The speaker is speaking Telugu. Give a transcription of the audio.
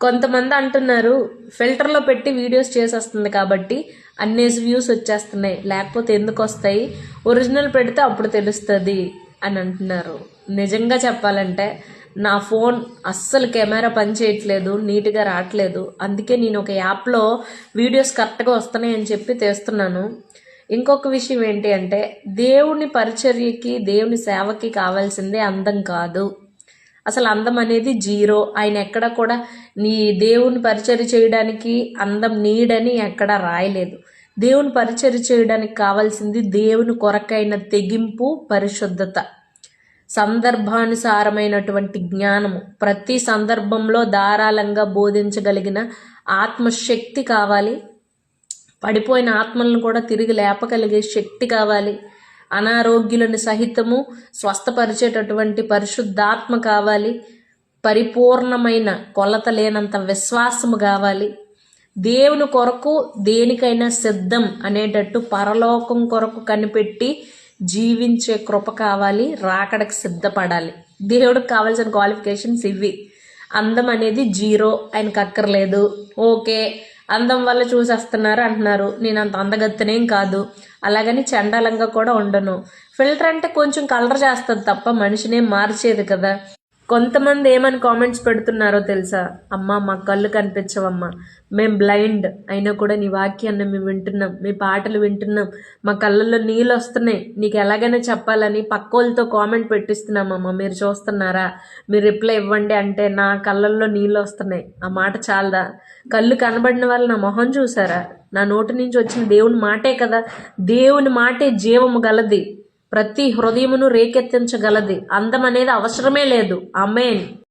కొంతమంది అంటున్నారు ఫిల్టర్లో పెట్టి వీడియోస్ చేసేస్తుంది కాబట్టి అన్నేసి వ్యూస్ వచ్చేస్తున్నాయి లేకపోతే ఎందుకు వస్తాయి? ఒరిజినల్ పెడితే అప్పుడు తెలుస్తుంది అని అంటున్నారు. నిజంగా చెప్పాలంటే నా ఫోన్ అస్సలు కెమెరా పని చేయట్లేదు నీట్గా రావట్లేదు. అందుకే నేను ఒక యాప్లో వీడియోస్ కరెక్ట్గా వస్తున్నాయని చెప్పి తెస్తున్నాను. ఇంకొక విషయం ఏంటి అంటే దేవుని పరిచర్యకి దేవుని సేవకి కావాల్సిందే అందం కాదు. అసలు అందం అనేది జీరో. ఆయన ఎక్కడ కూడా నీ దేవుని పరిచయం చేయడానికి అందం నీడని ఎక్కడ రాయలేదు. దేవుని పరిచయం చేయడానికి కావాల్సింది దేవుని కొరకైన తెగింపు పరిశుద్ధత. సందర్భానుసారమైనటువంటి జ్ఞానము. ప్రతి సందర్భంలో ధారాళంగా బోధించగలిగిన ఆత్మశక్తి కావాలి. పడిపోయిన ఆత్మలను కూడా తిరిగి లేపగలిగే శక్తి కావాలి. అనారోగ్యులను సహితము స్వస్థపరిచేటటువంటి పరిశుద్ధాత్మ కావాలి. పరిపూర్ణమైన కొలత లేనంత విశ్వాసము కావాలి. దేవుని కొరకు దేనికైనా సిద్ధం అనేటట్టు పరలోకం కొరకు కనిపెట్టి జీవించే కృప కావాలి. రాకడకు సిద్ధపడాలి. దేవుడికి కావాల్సిన క్వాలిఫికేషన్స్ ఇవి. అందం అనేది జీరో ఆయనకు అక్కర్లేదు. ఓకే. అందం వల్ల చూసేస్తున్నారు అంటున్నారు. నేను అంత అందగత్తనేం కాదు. అలాగని చండాలంగా కూడా ఉండను. ఫిల్టర్ అంటే కొంచెం కలర్ చేస్తుంది తప్ప మనిషినేం మార్చేది కదా. కొంతమంది ఏమని కామెంట్స్ పెడుతున్నారో తెలుసా? అమ్మా మా కళ్ళు కనిపించవమ్మా. మేం బ్లైండ్ అయినా కూడా నీ వాక్యాన్ని మేము వింటున్నాం. మీ పాటలు వింటున్నాం. మా కళ్ళల్లో నీళ్ళు వస్తున్నాయి. నీకు ఎలాగైనా చెప్పాలని పక్కోళ్ళతో కామెంట్ పెట్టిస్తున్నామమ్మా మీరు చూస్తున్నారా? మీరు రిప్లై ఇవ్వండి అంటే నా కళ్ళల్లో నీళ్ళు వస్తున్నాయి. ఆ మాట చాలదా? కళ్ళు కనబడిన వాళ్ళు నా మొహం చూసారా? నా నోటి నుంచి వచ్చిన దేవుని మాటే కదా. దేవుని మాటే జీవము గలది. ప్రతి హృదయమును రేకెత్తించగలది. అందం అనేది అవసరమే లేదు. అమ్మేన్